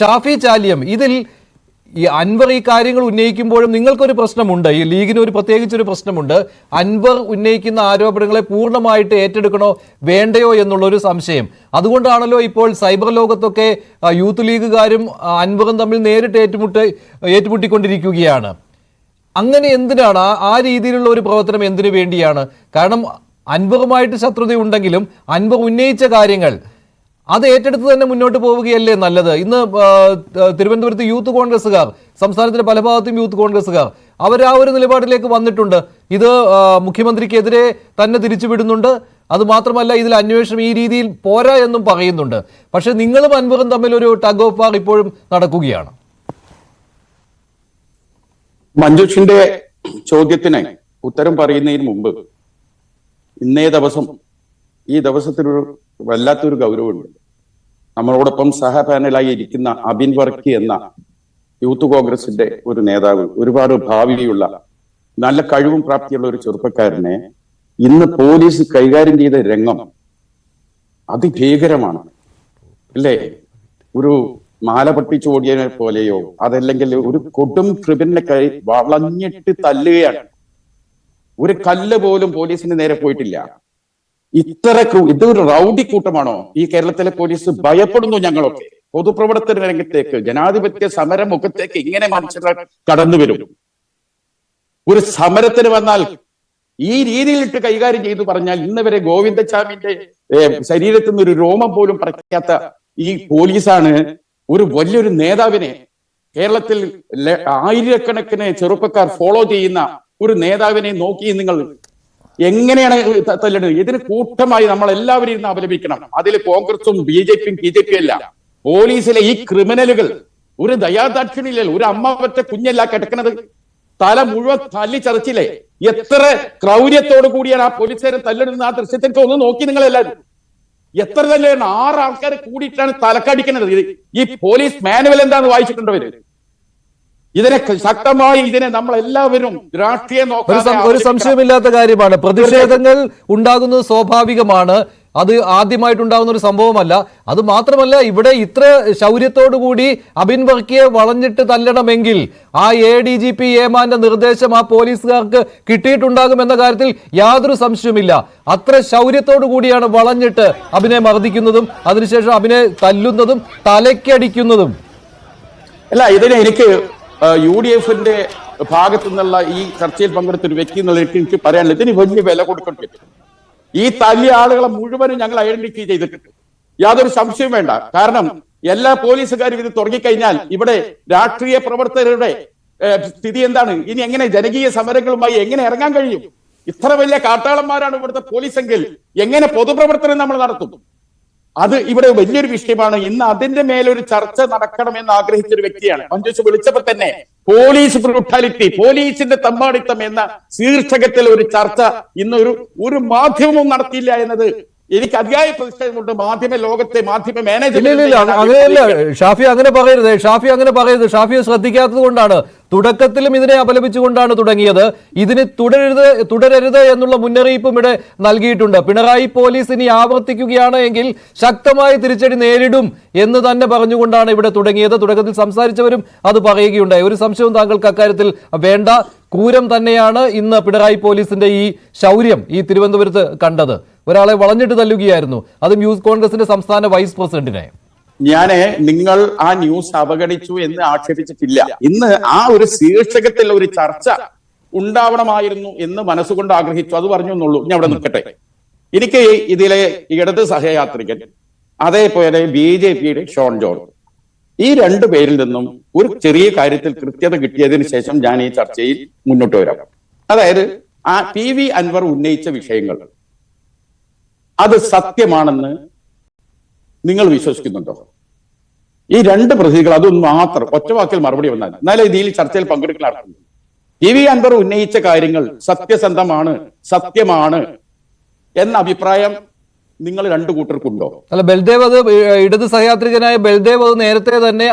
ഷാഫി ചാലിയം ഇതിൽ ഈ അൻവർ ഈ കാര്യങ്ങൾ ഉന്നയിക്കുമ്പോഴും നിങ്ങൾക്കൊരു പ്രശ്നമുണ്ട്. ഈ ലീഗിന് ഒരു പ്രത്യേകിച്ചൊരു പ്രശ്നമുണ്ട്. അൻവർ ഉന്നയിക്കുന്ന ആരോപണങ്ങളെ പൂർണമായിട്ട് ഏറ്റെടുക്കണോ വേണ്ടയോ എന്നുള്ളൊരു സംശയം. അതുകൊണ്ടാണല്ലോ ഇപ്പോൾ സൈബർ ലോകത്തൊക്കെ യൂത്ത് ലീഗുകാരും അൻവറും തമ്മിൽ നേരിട്ട് ഏറ്റുമുട്ട് ഏറ്റുമുട്ടിക്കൊണ്ടിരിക്കുകയാണ്. അങ്ങനെ എന്തിനാണ്? ആ രീതിയിലുള്ള ഒരു പ്രവർത്തനം എന്തിനു വേണ്ടിയാണ്? കാരണം അൻവറുമായിട്ട് ശത്രുതയുണ്ടെങ്കിലും അൻവർ ഉന്നയിച്ച കാര്യങ്ങൾ അത് ഏറ്റെടുത്ത് തന്നെ മുന്നോട്ട് പോവുകയല്ലേ നല്ലത്? ഇന്ന് തിരുവനന്തപുരത്ത് യൂത്ത് കോൺഗ്രസ്സുകാർ സംസ്ഥാനത്തിന്റെ പല ഭാഗത്തും യൂത്ത് കോൺഗ്രസ്സുകാർ അവർ ആ ഒരു നിലപാടിലേക്ക് വന്നിട്ടുണ്ട്. ഇത് മുഖ്യമന്ത്രിക്കെതിരെ തന്നെ തിരിച്ചുവിടുന്നുണ്ട്. അത് മാത്രമല്ല ഇതിൽ അന്വേഷണം ഈ രീതിയിൽ പോരാ എന്നും പറയുന്നുണ്ട്. പക്ഷെ നിങ്ങളും അൻവറും തമ്മിൽ ഒരു ടഗ് ഓഫ് വാർ ഇപ്പോഴും നടക്കുകയാണ്. മഞ്ജുഷിന്റെ ചോദ്യത്തിന് ഉത്തരം പറയുന്നതിന് മുമ്പ് ഇന്നേ ദിവസം ഈ ദിവസത്തിനൊരു വല്ലാത്തൊരു ഗൗരവമുണ്ട്. നമ്മളോടൊപ്പം സഹപാനലായി ഇരിക്കുന്ന അബിൻ വർക്കി എന്ന യൂത്ത് കോൺഗ്രസിന്റെ ഒരു നേതാവ് ഒരുപാട് ഭാവിയുള്ള നല്ല കഴിവും പ്രാപ്തിയുള്ള ഒരു ചെറുപ്പക്കാരനെ ഇന്ന് പോലീസ് കൈകാര്യം ചെയ്ത രംഗം അതിഭീകരമാണ്. അല്ലേ? ഒരു മാല പൊട്ടിച്ചോടിയതിനെ പോലെയോ അതല്ലെങ്കിൽ ഒരു കൊടും ക്രിമിനലിനെ കൈ വളഞ്ഞിട്ട് തല്ലുകയാണ്. ഒരു കല്ല് പോലും പോലീസിന് നേരെ പോയിട്ടില്ല. ഇത്ര ക്രൂ- ഒരു റൗഡി കൂട്ടമാണോ? ഈ കേരളത്തിലെ പോലീസ് ഭയപ്പെടുന്നു ഞങ്ങളൊക്കെ. പൊതുപ്രവർത്തന രംഗത്തേക്ക് ജനാധിപത്യ സമര മുഖത്തേക്ക് ഇങ്ങനെ മനുഷ്യർ കടന്നു വരും. ഒരു സമരത്തിന് വന്നാൽ ഈ രീതിയിലിട്ട് കൈകാര്യം ചെയ്തു പറഞ്ഞാൽ ഇന്ന് വരെ ഗോവിന്ദച്ചാമിന്റെ ശരീരത്തിൽ നിന്ന് ഒരു രോമം പോലും പറയ്ക്കാത്ത ഈ പോലീസാണ് ഒരു വലിയൊരു നേതാവിനെ കേരളത്തിൽ ആയിരക്കണക്കിന് ചെറുപ്പക്കാർ ഫോളോ ചെയ്യുന്ന ഒരു നേതാവിനെ നോക്കി നിങ്ങൾ എങ്ങനെയാണ് തല്ലിടുന്നത് ഇതിന് കൂട്ടമായി നമ്മൾ എല്ലാവരും ഇരുന്ന് അപലപിക്കണം. അതിൽ കോൺഗ്രസും ബി ജെ പിയും ബി ജെ പി അല്ല. പോലീസിലെ ഈ ക്രിമിനലുകൾ ഒരു ദയാദാക്ഷിണില്ലല്ലോ ഒരു അമ്മ പറ്റ കുഞ്ഞല്ല കിടക്കുന്നത് തല മുഴുവൻ തല്ലി ചതച്ചില്ലേ എത്ര ക്രൗര്യത്തോടു കൂടിയാണ് ആ പോലീസുകാരൻ തല്ലിടുന്നത്? ആ ദൃശ്യത്തിനൊക്കെ ഒന്ന് നോക്കി നിങ്ങൾ എല്ലാവരും എത്ര തന്നെയാണ് ആറ് ആൾക്കാരെ കൂടിയിട്ടാണ് തലക്കടിക്കുന്നത് ഈ പോലീസ് മാനുവൽ എന്താന്ന് വായിച്ചിട്ടുണ്ടവര് ഇതിനെ ശക്തമായി ഇതിനെ നമ്മൾ എല്ലാവരും രാഷ്ട്രീയ ഒരു സംശയമില്ലാത്ത കാര്യമാണ്. പ്രതിഷേധങ്ങൾ ഉണ്ടാകുന്നത് സ്വാഭാവികമാണ്. അത് ആദ്യമായിട്ടുണ്ടാകുന്ന ഒരു സംഭവമല്ല. അത് മാത്രമല്ല ഇവിടെ ഇത്ര ശൗര്യത്തോടുകൂടി അബിൻ വർക്കിയെ വളഞ്ഞിട്ട് തല്ലണമെങ്കിൽ ആ എ ഡി ജി പി ഏമാന്റെ നിർദ്ദേശം ആ പോലീസുകാർക്ക് കിട്ടിയിട്ടുണ്ടാകും എന്ന കാര്യത്തിൽ യാതൊരു സംശയവുമില്ല. അത്ര ശൗര്യത്തോടു കൂടിയാണ് വളഞ്ഞിട്ട് അബിനെ മർദ്ദിക്കുന്നതും അതിനുശേഷം അബിനെ തല്ലുന്നതും തലയ്ക്കടിക്കുന്നതും. അല്ല ഇതിന് എനിക്ക് യു ഡി എഫിന്റെ ഭാഗത്തു നിന്നുള്ള ഈ ചർച്ചയിൽ പങ്കെടുത്ത ഒരു വ്യക്തി എന്നുള്ള എനിക്ക് പറയാനുള്ളത് ഇതിന് വലിയ വില കൊടുക്കേണ്ടി വരും. ഈ തല്ലിയ ആളുകളെ മുഴുവനും ഞങ്ങൾ ഐഡന്റിഫൈ ചെയ്തിട്ടുണ്ട്. യാതൊരു സംശയവും വേണ്ട. കാരണം എല്ലാ പോലീസുകാരും ഇത് തുടങ്ങിക്കഴിഞ്ഞാൽ ഇവിടെ രാഷ്ട്രീയ പ്രവർത്തകരുടെ സ്ഥിതി എന്താണ്? ഇനി എങ്ങനെ ജനകീയ സമരങ്ങളുമായി എങ്ങനെ ഇറങ്ങാൻ കഴിയും? ഇത്ര വലിയ കാട്ടാളന്മാരാണ് ഇവിടുത്തെ പോലീസെങ്കിൽ എങ്ങനെ പൊതുപ്രവർത്തനം നമ്മൾ നടത്തും? അത് ഇവിടെ വലിയൊരു വിഷയമാണ്. ഇന്ന് അതിന്റെ മേലൊരു ചർച്ച നടക്കണമെന്ന് ആഗ്രഹിച്ച ഒരു വ്യക്തിയാണ്. മഞ്ജുസ് വിളിച്ചപ്പോ തന്നെ പോലീസ് ബ്രൂട്ടാലിറ്റി പോലീസിന്റെ തമ്പാടിത്തം എന്ന ശീർഷകത്തിൽ ഒരു ചർച്ച ഇന്ന് ഒരു ഒരു മാധ്യമവും നടത്തിയില്ല എന്നത് എനിക്ക് അതിയായ പ്രതിഷേധമുണ്ട്. മാധ്യമ ലോകത്തെ മാധ്യമ മാനേജ്മെന്റ് അങ്ങനെയല്ല. ഷാഫി അങ്ങനെ പറയരുത്. ഷാഫി അങ്ങനെ പറയരുത്. ഷാഫിയെ ശ്രദ്ധിക്കാത്തത് കൊണ്ടാണ് തുടക്കത്തിലും ഇതിനെ അപലപിച്ചുകൊണ്ടാണ് തുടങ്ങിയത്. ഇതിന് തുടരരുത് തുടരരുത് എന്നുള്ള മുന്നറിയിപ്പും ഇവിടെ നൽകിയിട്ടുണ്ട്. പിണറായി പോലീസ് ഇനി ആവർത്തിക്കുകയാണ് എങ്കിൽ ശക്തമായ തിരിച്ചടി നേരിടും എന്ന് തന്നെ പറഞ്ഞുകൊണ്ടാണ് ഇവിടെ തുടങ്ങിയത്. തുടക്കത്തിൽ സംസാരിച്ചവരും അത് പറയുകയുണ്ടായി. ഒരു സംശയവും താങ്കൾക്ക് അക്കാര്യത്തിൽ വേണ്ട. ക്രൂരം തന്നെയാണ് ഇന്ന് പിണറായി പോലീസിന്റെ ഈ ശൗര്യം ഈ തിരുവനന്തപുരത്ത് കണ്ടത്. ഒരാളെ വളഞ്ഞിട്ട് തല്ലുകയായിരുന്നു. അതും യൂത്ത് കോൺഗ്രസിന്റെ സംസ്ഥാന വൈസ് പ്രസിഡന്റിനെ. ഞാൻ നിങ്ങൾ ആ ന്യൂസ് അവഗണിച്ചു എന്ന് ആക്ഷേപിച്ചിട്ടില്ല. ഇന്ന് ആ ഒരു ശീർഷകത്തിൽ ഒരു ചർച്ച ഉണ്ടാവണമായിരുന്നു എന്ന് മനസ്സുകൊണ്ട് ആഗ്രഹിച്ചു. അത് പറഞ്ഞു എന്നുള്ളൂ. ഞാൻ അവിടെ നിൽക്കട്ടെ. എനിക്ക് ഇതിലെ ഇടത് സഹയാത്രികൻ അതേപോലെ ബി ജെ പിയുടെ ഷോൺ ജോർജ് ഈ രണ്ടു പേരിൽ നിന്നും ഒരു ചെറിയ കാര്യത്തിൽ കൃത്യത കിട്ടിയതിനു ശേഷം ഞാൻ ഈ ചർച്ചയിൽ മുന്നോട്ട് വരാം. അതായത് ആ പി വി അൻവർ ഉന്നയിച്ച വിഷയങ്ങൾ അത് സത്യമാണെന്ന് നിങ്ങൾ വിശ്വസിക്കുന്നുണ്ടോ? ഈ രണ്ട് പ്രതികൾ അതൊന്നും മാത്രം ഒറ്റ വാക്കിൽ മറുപടി വന്നാൽ എന്നാലേ ഇതിൽ ചർച്ചയിൽ പങ്കെടുക്കുന്ന നടത്തുന്നു ഇ വി അൻവർ ഉന്നയിച്ച കാര്യങ്ങൾ സത്യസന്ധമാണ് സത്യമാണ് എന്ന അഭിപ്രായം നിങ്ങൾ രണ്ടു കൂട്ടർക്കുണ്ടോ? അല്ല ബൽദേവ് അത് ഇടത് സഹയാത്രികനായ ബൽദേവ് അത് നേരത്തെ തന്നെ